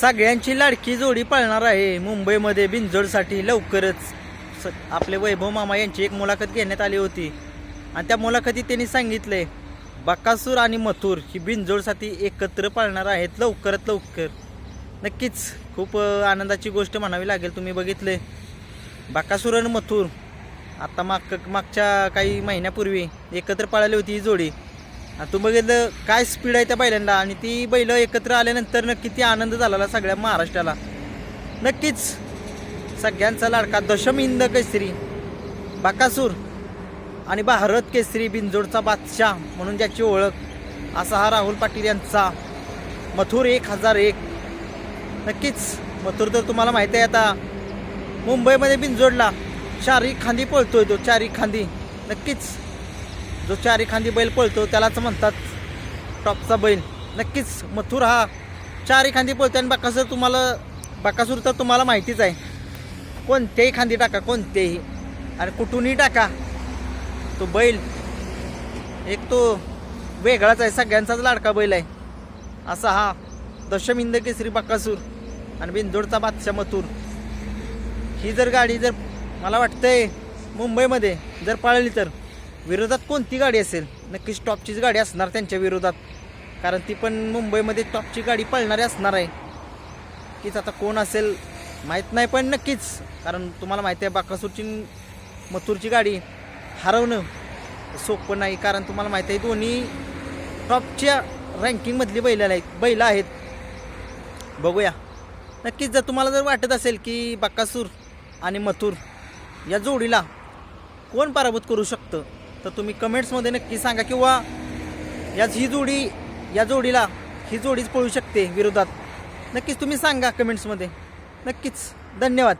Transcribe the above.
सगळ्यांची लाडकी जोडी पळणार आहे. मुंबईमध्ये बिंजोडसाठी लवकरच स- आपले वैभव मामा यांची एक मुलाखत घेण्यात आली होती. आणि त्या मुलाखतीत त्यांनी सांगितले बकासूर आणि मथुर ही बिंजोडसाठी एकत्र पळणार आहेत लवकरात लवकर. नक्कीच खूप आनंदाची गोष्ट म्हणावी लागेल. तुम्ही बघितले बकासूर आणि मथुर आता माग मागच्या काही महिन्यापूर्वी एकत्र पळाली होती ही जोडी. तू बघितलं काय स्पीड आहे त्या बैलांना. आणि ती बैल एकत्र आल्यानंतर नक्की ती आनंद झालेला सगळ्या महाराष्ट्राला. नक्कीच सगळ्यांचा लाडका दशमिंद केसरी बाकासूर आणि भारत केसरी बिंजोडचा बादशाह म्हणून ज्याची ओळख असा हा राहुल पाटील यांचा. मथुर एक हजार एक. नक्कीच मथुर तर तुम्हाला माहिती आहे आता मुंबईमध्ये बिंजोडला चारी खांदी पळतोय तो चारी खांदी. नक्कीच जो चारी खांदी बैल पळतो त्यालाच म्हणतात टॉपचा बैल. नक्कीच मथुर हा चारी खांदी पळतो आणि बाकासूर तुम्हाला बाकासूर तर तुम्हाला माहितीच आहे. कोणत्याही खांदी टाका कोणतेही. आणि कुठूनही टाका तो बैल एक तो वेगळाच आहे सगळ्यांचाच लाडका बैल आहे. असा हा दशमिंद केसरी बाकासूर आणि बिंदोडचा बादशाह मथुर. ही जर गाडी जर मला वाटतंय मुंबईमध्ये जर पळाली तर. विरोधात कोणती गाडी असेल? नक्कीच टॉपचीच गाडी असणार त्यांच्या विरोधात. कारण ती पण मुंबईमध्ये टॉपची गाडी पळणारी असणार आहे. तीच आता कोण असेल माहीत नाही पण नक्कीच. कारण तुम्हाला माहिती आहे बाकासूरची मथुरची गाडी हरवणं सोपं नाही. कारण तुम्हाला माहिती आहे दोन्ही टॉपच्या रँकिंगमधली बैल आहेत बैल आहेत. बघूया. नक्कीच जर तुम्हाला जर वाटत असेल की बाकासूर आणि मथुर या जोडीला कोण पराभूत करू शकतं तर तुम्ही कमेंट्समध्ये नक्की सांगा किंवा याच ही जोडी या जोडीला ही जोडीच पळू शकते विरोधात. नक्कीच तुम्ही सांगा कमेंट्समध्ये नक्कीच. धन्यवाद.